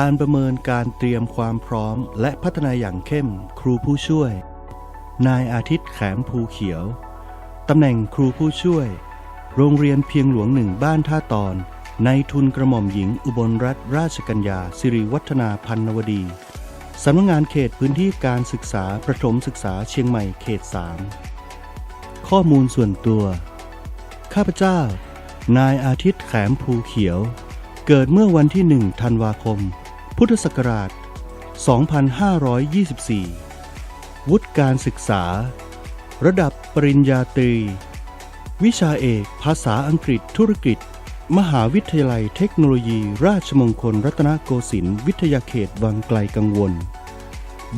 การประเมินการเตรียมความพร้อม และพัฒนาอย่างเข้ม ครูผู้ช่วย นายอาทิตย์แขมภูเขียว ตำแหน่งครูผู้ช่วย โรงเรียนเพียงหลวงหนึ่งบ้านท่าตอน ในทุนกระหม่อมหญิงอุบลรัตนราชกัญญาสิริวัฒนาพันนวดี สำนักงานเขตพื้นที่การศึกษาประถมศึกษาเชียงใหม่เขต 3 ข้อมูลส่วนตัว ข้าพเจ้า นายอาทิตย์แขมภูเขียวเกิดเมื่อวันที่ 1 ธันวาคม พุทธศักราช 2524 วุฒิการศึกษา ระดับปริญญาตรี วิชาเอกภาษาอังกฤษธุรกิจ มหาวิทยาลัยเทคโนโลยี ราชมงคลรัตนโกสินทร์วิทยาเขตวังไกลกังวล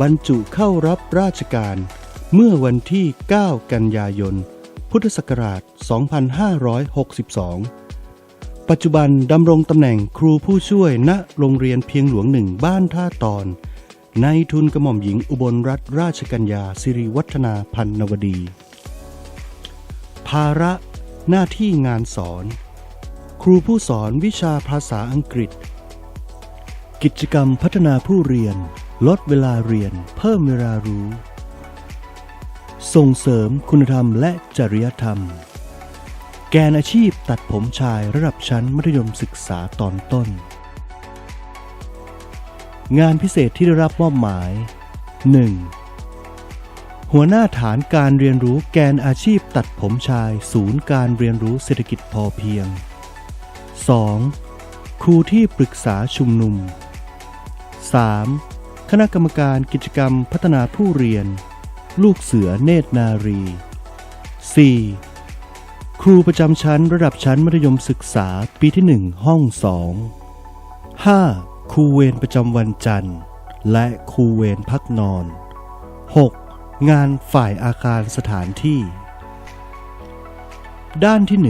บรรจุเข้ารับราชการเมื่อวันที่ 9 กันยายน พุทธศักราช 2562 ปัจจุบันดำรงตำแหน่งครูผู้ช่วยณโรงเรียนเพียงหลวงหนึ่งบ้านท่าตอน ในทุนกระหม่อมหญิงอุบลรัตนราชกัญญาสิริวัฒนาพันนวดี ภาระหน้าที่งานสอน ครูผู้สอนวิชาภาษาอังกฤษ กิจกรรมพัฒนาผู้เรียน ลดเวลาเรียน เพิ่มเวลารู้ ส่งเสริมคุณธรรมและจริยธรรม แกนอาชีพตัดผมชายระดับชั้นมัธยมศึกษาตอนต้น งานพิเศษที่ได้รับมอบหมาย 1. หัวหน้าฐานการเรียนรู้แกนอาชีพตัดผมชาย ศูนย์การเรียนรู้เศรษฐกิจพอเพียง 2. ครูที่ปรึกษาชุมนุม 3. คณะกรรมการกิจกรรมพัฒนาผู้เรียน ลูกเสือเนตรนารี 4. ครูประจำชั้นระดับชั้นมัธยมศึกษาปีที่ 1 ห้อง 2 5. ครูเวรประจำวันจันทร์ และครูเวรพักนอน 6. งานฝ่ายอาคารสถานที่ ด้านที่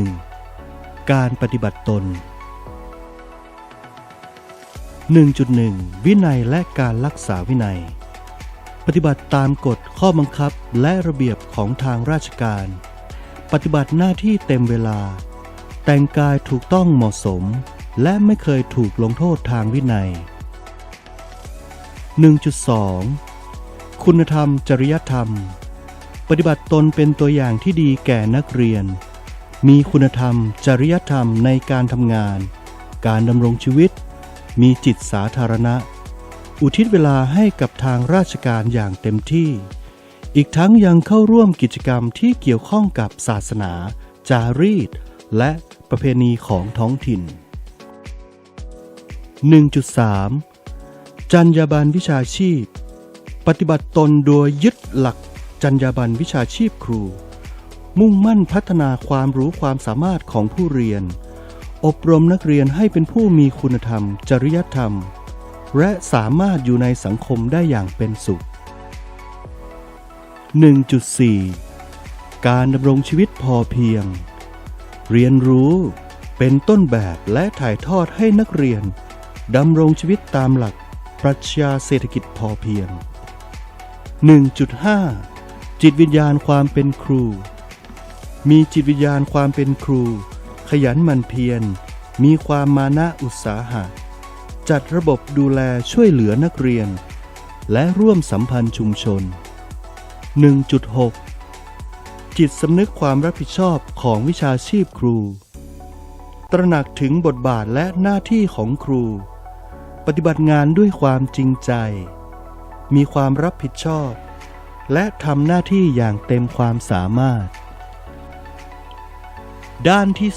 1 การปฏิบัติตน 1.1 วินัยและการรักษาวินัย ปฏิบัติตามกฎข้อบังคับและระเบียบของทางราชการ ปฏิบัติหน้าที่เต็มเวลา แต่งกายถูกต้องเหมาะสม และไม่เคยถูกลงโทษทางวินัย 1.2 คุณธรรมจริยธรรม ปฏิบัติตนเป็นตัวอย่างที่ดีแก่นักเรียน มีคุณธรรมจริยธรรมในการทำงาน การดำรงชีวิต มีจิตสาธารณะ อุทิศเวลาให้กับทางราชการอย่างเต็มที่ อีกทั้งยังเข้าร่วมกิจกรรมที่เกี่ยวข้องกับศาสนา จารีต และประเพณีของท้องถิ่น 1.3 จรรยาบรรณวิชาชีพ ปฏิบัติตนโดยยึดหลักจรรยาบรรณวิชาชีพครู มุ่งมั่นพัฒนาความรู้ความสามารถของผู้เรียน อบรมนักเรียนให้เป็นผู้มีคุณธรรม จริยธรรม และสามารถอยู่ในสังคมได้อย่างเป็นสุข 1.4 การดำรงชีวิตพอเพียง เรียนรู้เป็นต้นแบบและถ่ายทอดให้นักเรียนดำรงชีวิตตามหลักปรัชญาเศรษฐกิจพอเพียง 1.5 จิตวิญญาณความเป็นครู มีจิตวิญญาณความเป็นครู ขยันหมั่นเพียร มีความมานะอุตสาหะ จัดระบบดูแลช่วยเหลือนักเรียน และร่วมสัมพันธ์ชุมชน 1.6 จิตสำนึกความรับผิดชอบของวิชาชีพครู ตระหนักถึงบทบาทและหน้าที่ของครู ปฏิบัติงานด้วยความจริงใจ มีความรับผิดชอบ และทำหน้าที่อย่างเต็มความสามารถ ด้านที่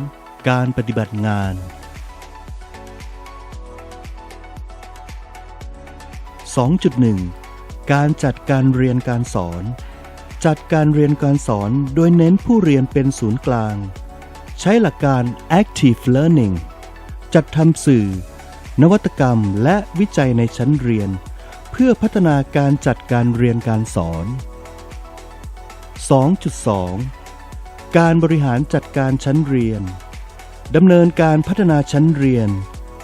2 การปฏิบัติงาน 2.1 การจัดการเรียนการสอน จัดการเรียนการสอนโดยเน้นผู้เรียนเป็นศูนย์กลาง ใช้หลักการ active learning จัดทำสื่อ นวัตกรรมและวิจัยในชั้นเรียน เพื่อพัฒนาการจัดการเรียนการสอน 2.2 การบริหารจัดการชั้นเรียนดำเนินการพัฒนาชั้นเรียน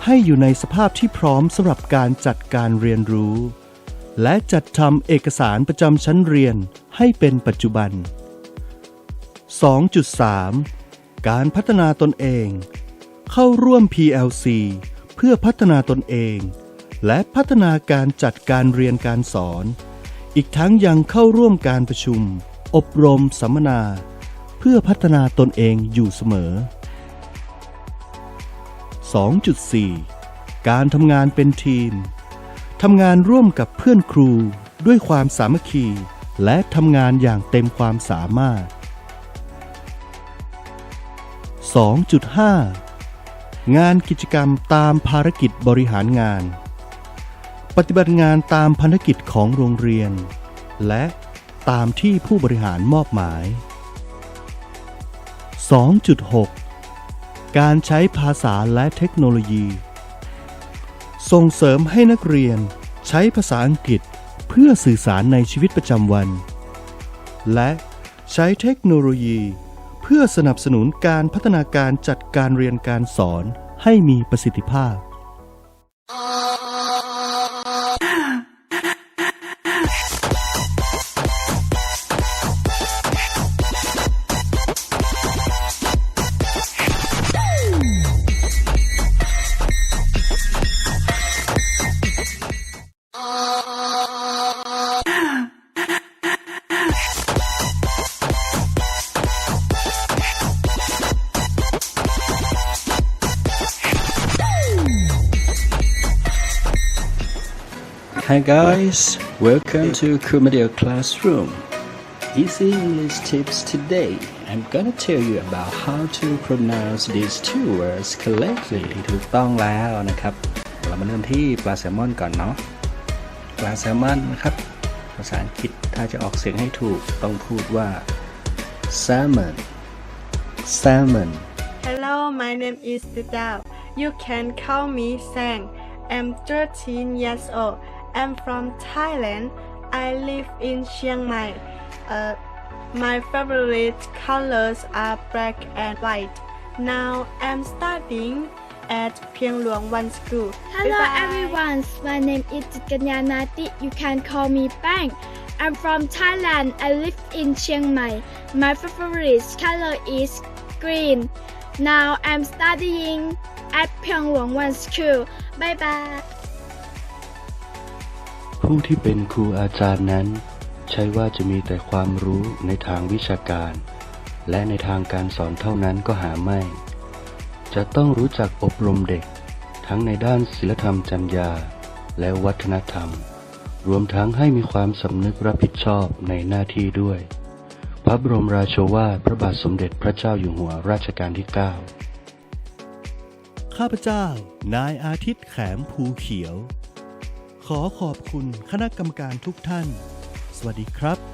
ให้อยู่ในสภาพที่พร้อมสำหรับการจัดการเรียนรู้ และจัดทำเอกสารประจำชั้นเรียนให้เป็นปัจจุบัน 2.3 การพัฒนาตนเอง เข้าร่วม PLC เพื่อพัฒนาตนเอง และพัฒนาการจัดการเรียนการสอน อีกทั้งยังเข้าร่วมการประชุม อบรมสัมมนา เพื่อพัฒนาตนเองอยู่เสมอ 2.4 การทำงานเป็นทีม ทำงานร่วมกับเพื่อนครูด้วยความสามัคคี และทำงานอย่างเต็มความสามารถ 2.5 งานกิจกรรมตามภารกิจบริหารงาน ปฏิบัติงานตามภารกิจของโรงเรียน และตามที่ผู้บริหารมอบหมาย 2.6 การใช้ภาษาและเทคโนโลยี ส่งเสริมให้นักเรียนใช้ภาษาอังกฤษเพื่อสื่อสารในชีวิตประจำวัน และใช้เทคโนโลยี เพื่อสนับสนุนการพัฒนาการจัดการเรียนการสอนให้มีประสิทธิภาพ Hi guys, welcome to Kumadio Classroom. Easy English tips today. I'm gonna tell you about how to pronounce these two words correctly. ถูกต้องแล้วนะครับ เรามาเริ่มที่ปลาแซลมอนก่อนเนาะ ปลาแซลมอนนะครับ ภาษาอังกฤษถ้าจะออกเสียงให้ถูกต้องพูดว่า salmon salmon Hello, my name is Didao. You can call me Sang. I'm 13 years old. I'm from Thailand. I live in Chiang Mai. Uh, my favorite colors are black and white. Now I'm studying at Piang Luang One School. Hello Bye-bye. everyone, my name is Jitganya Nati. You can call me Bang. I'm from Thailand. I live in Chiang Mai. My favorite color is green. Now I'm studying at Pyeongwang One School. Bye bye. ผู้ที่เป็นครูอาจารย์นั้น ใช่ว่าจะมีแต่ความรู้ในทางวิชาการ และในทางการสอนเท่านั้นก็หาไม่ จะต้องรู้จักอบรมเด็ก ทั้งในด้านศิลธรรมจรรยา และวัฒนธรรม รวมทั้งให้มีความสำนึกรับผิดชอบในหน้าที่ด้วย พระบรมราโชวาทพระบาทสมเด็จพระเจ้าอยู่หัวรัชกาลที่ 9 ข้าพเจ้า นายอาทิตย์แขมภูเขียว ขอขอบคุณคณะกรรมการทุกท่าน สวัสดีครับ